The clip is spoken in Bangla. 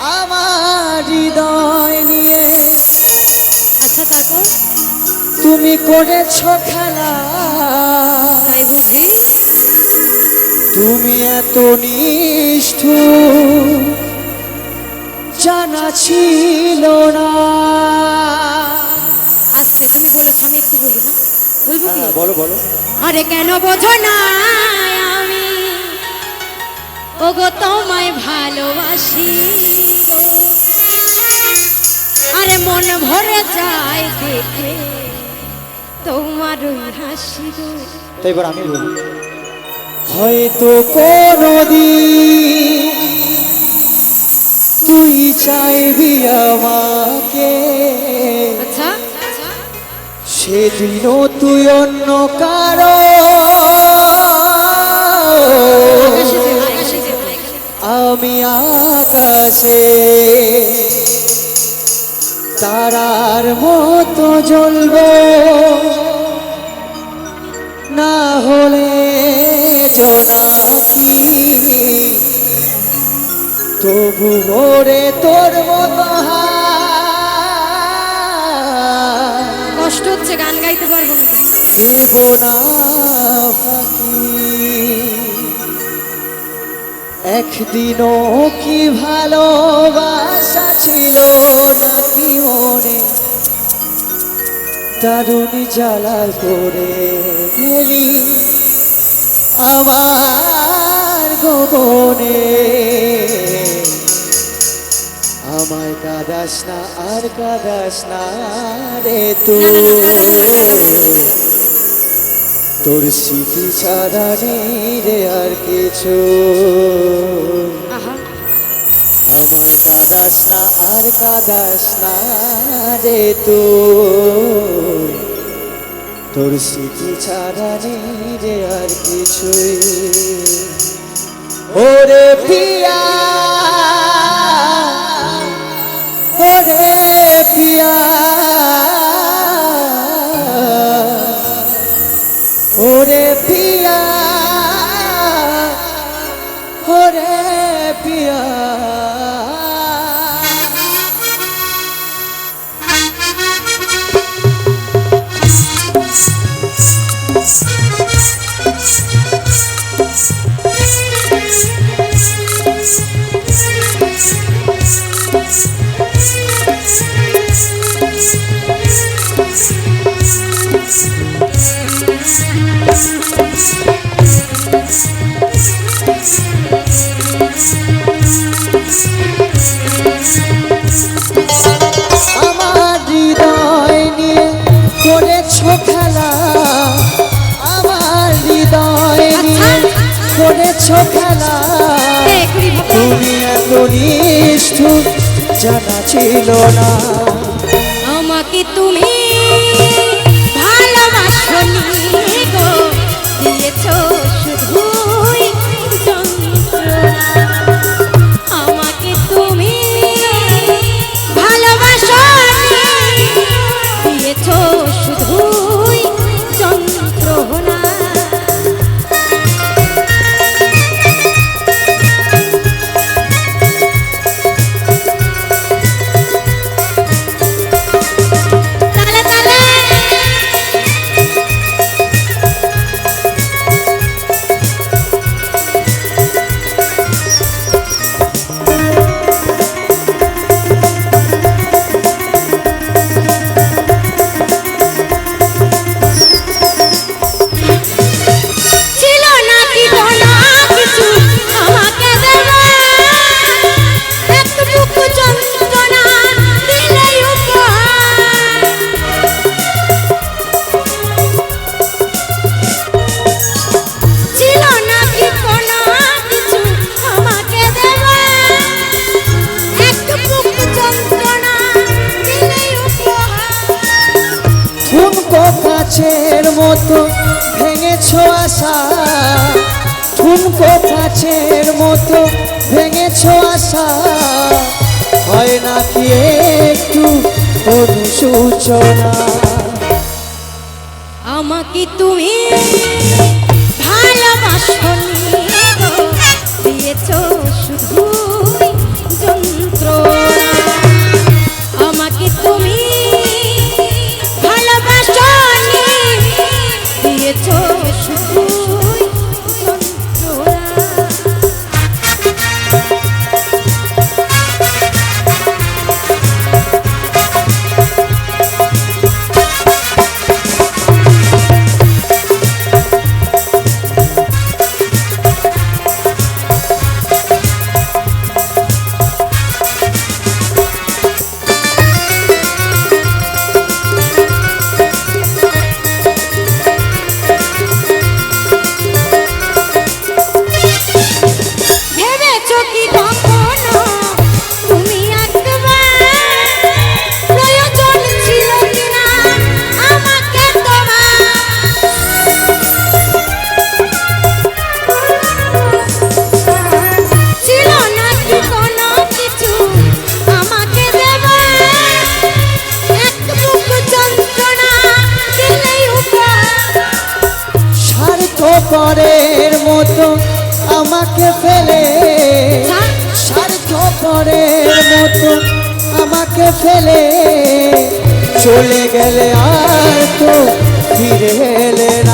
আমার হৃদয় নিয়ে। আচ্ছা তারপর? তুমি করেছ খেলা। তাই বুঝি তুমি এত নিষ্ঠ জানা ছিল না। আস্তে তুমি বলেছ আমি একটু বলি হ্যাঁ বলব কি বলো বলো। আরে কেন বোঝো না? ওগো তোমায় ভালোবাসি গো। আরে মন ভরে যায় দেখে তোমার ওই হাসি গো তো এবার আমি বলি হয়তো কোনদিন তুই চাইবি আমাকে আচ্ছা সেদিনও তুই অন্য কারও। আমি আকাশে তারার মতো জ্বলব। না হলে জোনাকি তবু ওরে তোর মতো কষ্ট হচ্ছে গান গাইতে পারব না। জীবনা একদিনও কি ভালোবাসা ছিল নাকি মনে? দারুণ জ্বালা করে গেলি আমার গোপনে। আমায় কাদাস না, আর কাদাস না রে তুই। তোর স্মৃতি ছাড়া নেই রে আর কিছু। আমায় কাদাস না আর কাদাস না রে তো তোর স্মৃতি ছাড়া নেই রে আর কিছুই। ওরে পিয়া ওরে পিয়া। করেছ খেলা? এখনই তুমি এত নিষ্ঠুর জানা ছিল না। আমাকে তুমি ভালোবাসনি। কাছের মতো ভেঙেছ আশা। ঠুনকো কাছের মতো ভেঙেছ আশা। হয় নাকি একটু সূচনা আমাকে তুমি আমাকে ফেলে চলে গেলে আর তো ফিরে এলে না।